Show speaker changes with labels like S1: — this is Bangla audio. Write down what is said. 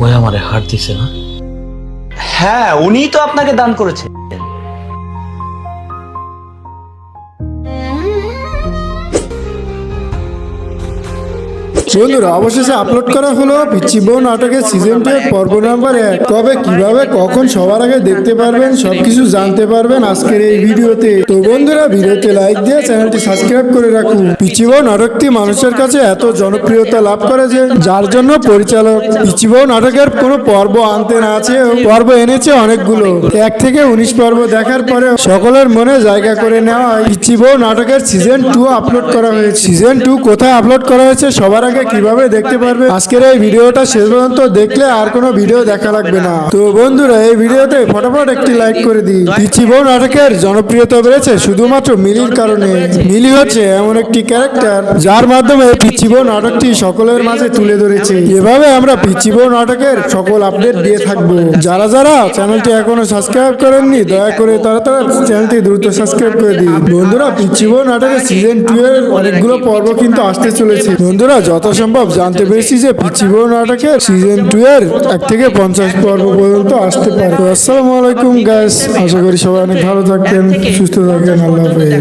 S1: ওই আমারে হার দিছে না?
S2: হ্যাঁ উনিই তো আপনাকে দান করেছে।
S3: বন্ধুরা, অবশেষে আপলোড করা হলো পিচ্ছি বউ নাটকের সিজন টু পর্ব নাম্বার এক। কবে কীভাবে, কখন, সবার আগে দেখতে পারবেন, সবকিছু জানতে পারবেন আজকের এই ভিডিওতে। তো বন্ধুরা, ভিডিওতে লাইক দিয়ে চ্যানেলটি সাবস্ক্রাইব করে রাখুন। পিচ্ছি বউ নাটকটি মানুষের কাছে এত জনপ্রিয়তা লাভ করে যে, যার জন্য পরিচালক পিচ্ছি বউ নাটকের কোনো পর্ব আনতে না চেয়েও পর্ব এনেছে অনেকগুলো। এক থেকে উনিশ পর্ব দেখার পরে সকলের মনে জায়গা করে নেওয়া হয় পিচ্ছি বউ নাটকের সিজন টু আপলোড করা হয়েছে। সিজন টু কোথায় আপলোড করা হয়েছে সবার আগে কীভাবে দেখতে পারবে? আজকের এই ভিডিওটা শেষ পর্যন্ত দেখলে আর কোনো ভিডিও দেখা লাগবে না। তো বন্ধুরা, এই ভিডিওতে ফটাফট একটি লাইক করে দিই। পিচ্ছি বউ নাটকের জনপ্রিয়তা বেড়েছে শুধুমাত্র মিলির কারণে। মিলি হচ্ছে এমন একটি ক্যারেক্টার যার মাধ্যমে পিচ্ছি বউ নাটকটি সকলের মাঝে তুলে ধরেছে। এভাবে আমরা পিচ্ছি বউ নাটকের সকল আপডেট দিয়ে থাকব। যারা যারা চ্যানেলটি এখনও সাবস্ক্রাইব করেননি, দয়া করে তারা তারা চ্যানেলটি দ্রুত সাবস্ক্রাইব করে দিন বন্ধুরা পিচ্ছি বউ নাটকের সিজন টু এর অনেকগুলো পর্ব কিন্তু আসতে চলেছে। বন্ধুরা যত সম্ভব জানতে পেরেছি যে পিচ্ছি বউ নাটকের সিজন টু এর এক থেকে পঞ্চাশ পর্ব পর্যন্ত আসতে পারে। আসসালামু আলাইকুম গাইস আশা করি সবাই অনেক ভালো থাকবেন, সুস্থ থাকবেন। আল্লাহ হাফেজ।